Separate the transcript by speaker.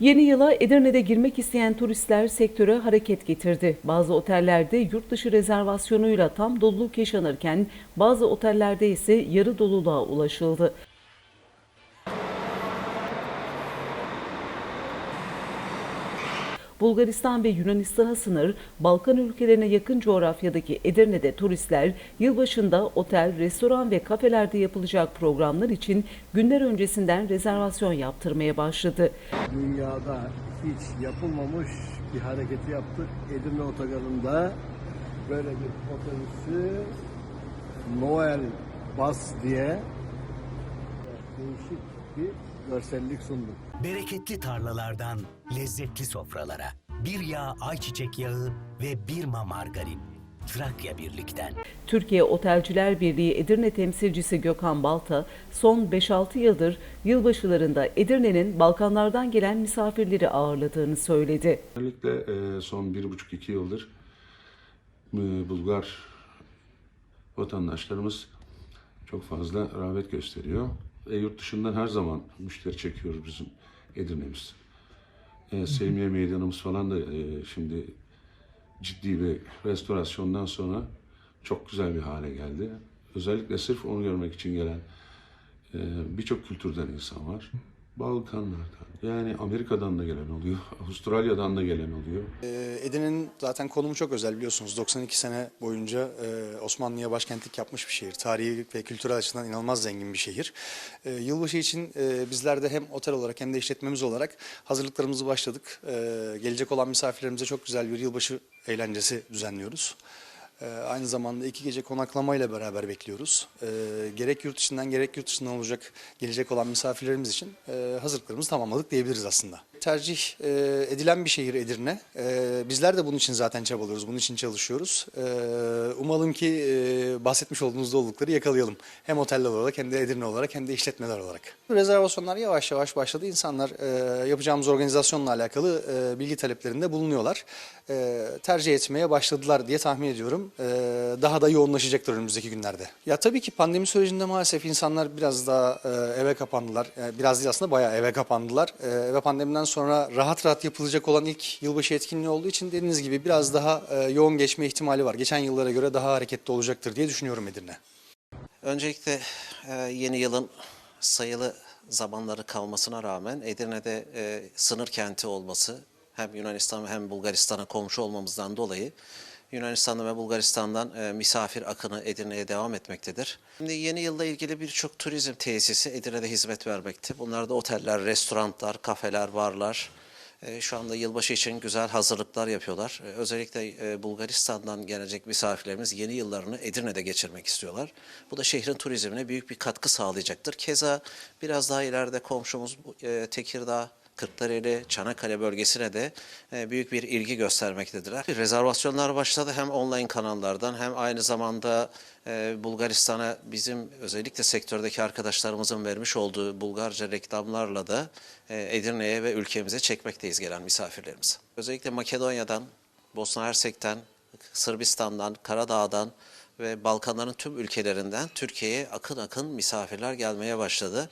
Speaker 1: Yeni yıla Edirne'de girmek isteyen turistler sektöre hareket getirdi. Bazı otellerde yurt dışı rezervasyonuyla tam doluluk yaşanırken bazı otellerde ise yarı doluluğa ulaşıldı. Bulgaristan ve Yunanistan'a sınır, Balkan ülkelerine yakın coğrafyadaki Edirne'de turistler yılbaşında otel, restoran ve kafelerde yapılacak programlar için günler öncesinden rezervasyon yaptırmaya başladı.
Speaker 2: Dünyada hiç yapılmamış bir hareketi yaptık. Edirne Otogarı'nda böyle bir otobüsü Noel Bus diye değişik bir görsellik sunduk.
Speaker 3: Bereketli tarlalardan lezzetli sofralara. Bir yağ ayçiçek yağı ve Birma margarin. Trakya Birlik'ten.
Speaker 1: Türkiye Otelciler Birliği Edirne temsilcisi Gökhan Balta, son 5-6 yıldır yılbaşılarında Edirne'nin Balkanlardan gelen misafirleri ağırladığını söyledi.
Speaker 4: Özellikle e, son bir buçuk iki yıldır e, Bulgar vatandaşlarımız çok fazla rağbet gösteriyor. E, yurt dışından her zaman müşteri çekiyoruz bizim Edirne'miz. E, Selmiye Meydanımız falan da e, şimdi ciddi bir restorasyondan sonra çok güzel bir hale geldi. Özellikle sırf onu görmek için gelen e, birçok kültürden insan var. Balkanlardan, yani Amerika'dan da gelen oluyor, Avustralya'dan da gelen oluyor.
Speaker 5: Ee, Edirne'nin zaten konumu çok özel biliyorsunuz. 92 sene boyunca e, Osmanlı'ya başkentlik yapmış bir şehir. Tarihi ve kültürel açıdan inanılmaz zengin bir şehir. E, Yılbaşı için e, bizler de hem otel olarak hem de işletmemiz olarak hazırlıklarımızı başladık. E, Gelecek olan misafirlerimize çok güzel bir yılbaşı eğlencesi düzenliyoruz. E, Aynı zamanda iki gece konaklamayla beraber bekliyoruz. Gerek yurt içinden gerek yurt dışından olacak gelecek olan misafirlerimiz için e, hazırlıklarımızı tamamladık diyebiliriz aslında. Tercih e, edilen bir şehir Edirne. E, bizler de bunun için zaten çabalıyoruz, bunun için çalışıyoruz. E, umalım ki e, bahsetmiş olduğunuz dolulukları yakalayalım. Hem oteller olarak hem de Edirne olarak hem de işletmeler olarak. Rezervasyonlar yavaş yavaş başladı. İnsanlar e, yapacağımız organizasyonla alakalı e, bilgi taleplerinde bulunuyorlar. E, tercih etmeye başladılar diye tahmin ediyorum. E, daha da yoğunlaşacaktır önümüzdeki günlerde. Ya tabii ki pandemi sürecinde maalesef insanlar biraz daha e, eve kapandılar. E, biraz değil aslında bayağı eve kapandılar. E, ve pandemiden sonra rahat rahat yapılacak olan ilk yılbaşı etkinliği olduğu için dediğiniz gibi biraz daha e, yoğun geçme ihtimali var. Geçen yıllara göre daha hareketli olacaktır diye düşünüyorum Edirne.
Speaker 6: Öncelikle e, yeni yılın sayılı zamanları kalmasına rağmen Edirne'de e, sınır kenti olması hem Yunanistan hem Bulgaristan'a komşu olmamızdan dolayı Yunanistan'dan ve Bulgaristan'dan e, misafir akını Edirne'ye devam etmektedir. Şimdi yeni yılla ilgili birçok turizm tesisi Edirne'de hizmet vermekte. Bunlar oteller, restoranlar, kafeler, barlar. E, Şu anda yılbaşı için güzel hazırlıklar yapıyorlar. E, Özellikle e, Bulgaristan'dan gelecek misafirlerimiz yeni yıllarını Edirne'de geçirmek istiyorlar. Bu da şehrin turizmine büyük bir katkı sağlayacaktır. Keza biraz daha ileride komşumuz Tekirdağ, Kırklareli, Çanakkale bölgesine de e, büyük bir ilgi göstermektedirler. Rezervasyonlar başladı hem online kanallardan hem aynı zamanda e, Bulgaristan'a bizim özellikle sektördeki arkadaşlarımızın vermiş olduğu Bulgarca reklamlarla da e, Edirne'ye ve ülkemize çekmekteyiz gelen misafirlerimizi. Özellikle Makedonya'dan, Bosna Hersek'ten, Sırbistan'dan, Karadağ'dan ve Balkanların tüm ülkelerinden Türkiye'ye akın akın misafirler gelmeye başladı.